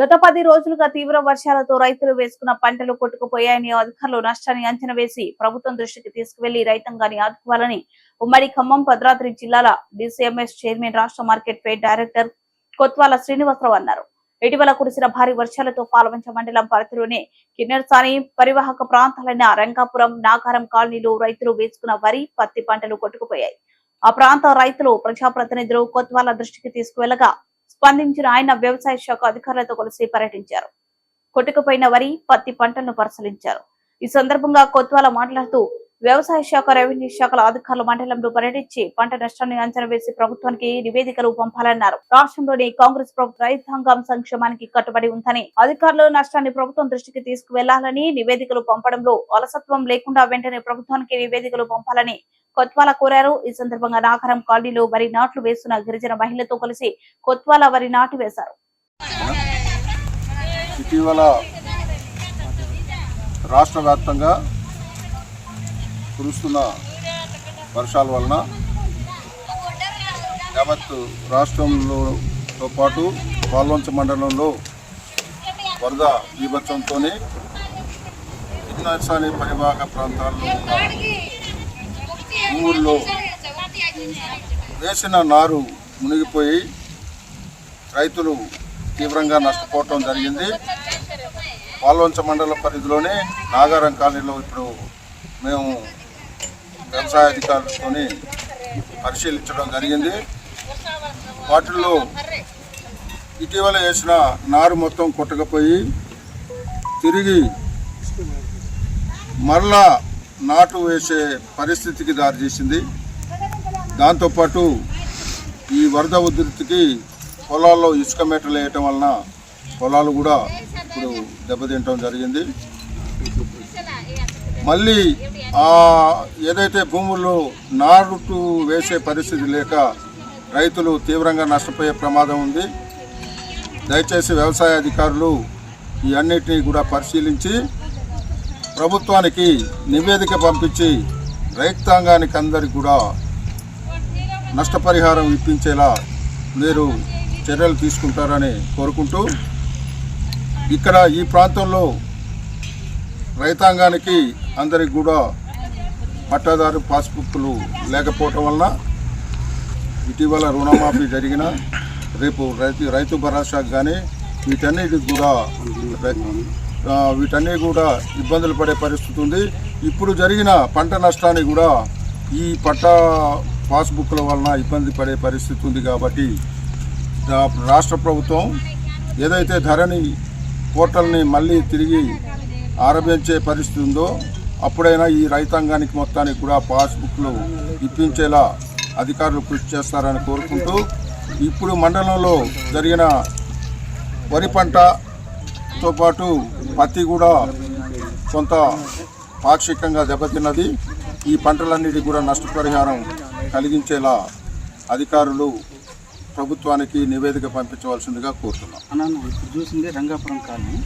గత పది రోజులుగా తీవ్ర వర్షాలతో రైతులు వేసుకున్న పంటలు కొట్టుకుపోయాయని అధికారులు నష్టాన్ని అంచనా వేసి ప్రభుత్వం దృష్టికి తీసుకువెళ్ళి రైతాంగాన్ని ఆదుకోవాలని ఉమ్మడి ఖమ్మం భద్రాద్రి జిల్లాల డిసిఎంఎస్ చైర్మన్ రాష్ట్ర market fed director Kothwala Srinivasa Rao అన్నారు. ఇటీవల కురిసిన భారీ వర్షాలతో పాలవంచ మండలం పరిధిలోని కిన్నెరసాని పరివాహక ప్రాంతాలైన రంగాపురం నాగారం కాలనీలో రైతులు వేసుకున్న వరి పత్తి పంటలు కొట్టుకుపోయాయి. ఆ ప్రాంత రైతులు ప్రజాప్రతినిధులు కొత్వాల దృష్టికి తీసుకువెళ్ళగా స్పందించిన ఆయన వ్యవసాయ శాఖ అధికారులతో కలిసి పర్యటించారు. కొట్టుకుపోయిన వరి పత్తి పంటలను పరిశీలించారు. ఈ సందర్భంగా కొత్వాల మాట్లాడుతూ వ్యవసాయ శాఖ రెవెన్యూ శాఖల అధికారులు మండలంలో పర్యటించి పంట నష్టాన్ని అంచనా వేసి ప్రభుత్వానికి నివేదికలు పంపాలన్నారు. రాష్ట్రంలోని కాంగ్రెస్ ప్రభుత్వ రైతాంగం సంక్షేమానికి కట్టుబడి ఉందని అధికారులు నష్టాన్ని ప్రభుత్వం దృష్టికి తీసుకువెళ్ళాలని నివేదికలు పంపడంలో అలసత్వం లేకుండా వెంటనే ప్రభుత్వానికి నివేదికలు పంపాలని కొత్వాల కోరారు. ఈ సందర్భంగా నాగరం కాలనీలో వరి నాట్లు వేస్తున్న గిరిజన మహిళతో కలిసి కొత్వాల వరి నాటు వేశారు. ఇటీవల రాష్ట్ర వ్యాప్తంగా కురుస్తున్న వర్షాల వలన యావత్ రాష్ట్రంలోతో పాటు పాల్వంచ మండలంలో వరద బీభత్సంతో ఇన్నాసాని పరివాహక ప్రాంతాల్లో ఉన్న ఊళ్ళో వేసిన నారు మునిగిపోయి రైతులు తీవ్రంగా నష్టపోవటం జరిగింది. పాల్వంచ మండల పరిధిలోనే నాగారం కాలనీలో ఇప్పుడు మేము వ్యవసాయ అధికారులతో పరిశీలించడం జరిగింది. వాటిల్లో ఇటీవల వేసిన నారు మొత్తం కొట్టకపోయి తిరిగి మరలా నాటు వేసే పరిస్థితికి దారితీసింది దాంతోపాటు ఈ వరద ఉధృతికి పొలాల్లో ఇసుక మేటలు వేయటం వలన పొలాలు కూడా ఇప్పుడు దెబ్బతింటం జరిగింది. మళ్ళీ ఆ ఏదైతే భూముల్లో నారుటు వేసే పరిస్థితి లేక రైతులు తీవ్రంగా నష్టపోయే ప్రమాదం ఉంది దయచేసి వ్యవసాయ అధికారులు ఈ అన్నిటినీ కూడా పరిశీలించి ప్రభుత్వానికి నివేదిక పంపించి రైతాంగానికి అందరికి కూడా నష్టపరిహారం ఇప్పించేలా మీరు చర్యలు తీసుకుంటారని కోరుకుంటూ ఇక్కడ ఈ ప్రాంతంలో రైతాంగానికి అందరికి కూడా పట్టాదారు పాస్బుక్లు లేకపోవటం వలన ఇటీవల రుణమాఫీ జరిగిన రేపు రైతు రైతు భరోసాకు కానీ వీటన్నిటికి కూడా వీటన్నీ కూడా ఇబ్బందులు పడే పరిస్థితి ఉంది. ఇప్పుడు జరిగిన పంట నష్టాన్ని కూడా ఈ పట్టా పాస్బుక్ల వలన ఇబ్బంది పడే పరిస్థితి ఉంది కాబట్టి రాష్ట్ర ప్రభుత్వం ఏదైతే ధరని పోర్టల్ని మళ్ళీ తిరిగి ఆరంభించే పరిస్థితి ఉందో అప్పుడైనా ఈ రైతాంగానికి మొత్తానికి కూడా పాస్బుక్లు ఇప్పించేలా అధికారులు కృషి చేస్తారని కోరుకుంటూ ఇప్పుడు మండలంలో జరిగిన వరి పంటతో పాటు పత్తి కూడా కొంత పాక్షికంగా దెబ్బతిన్నది. ఈ పంటలన్నిటి కూడా నష్టపరిహారం కలిగించేలా అధికారులు ప్రభుత్వానికి నివేదిక పంపించవలసిందిగా కోరుతున్నాం. చూసింది రంగాపురం కాలనీ.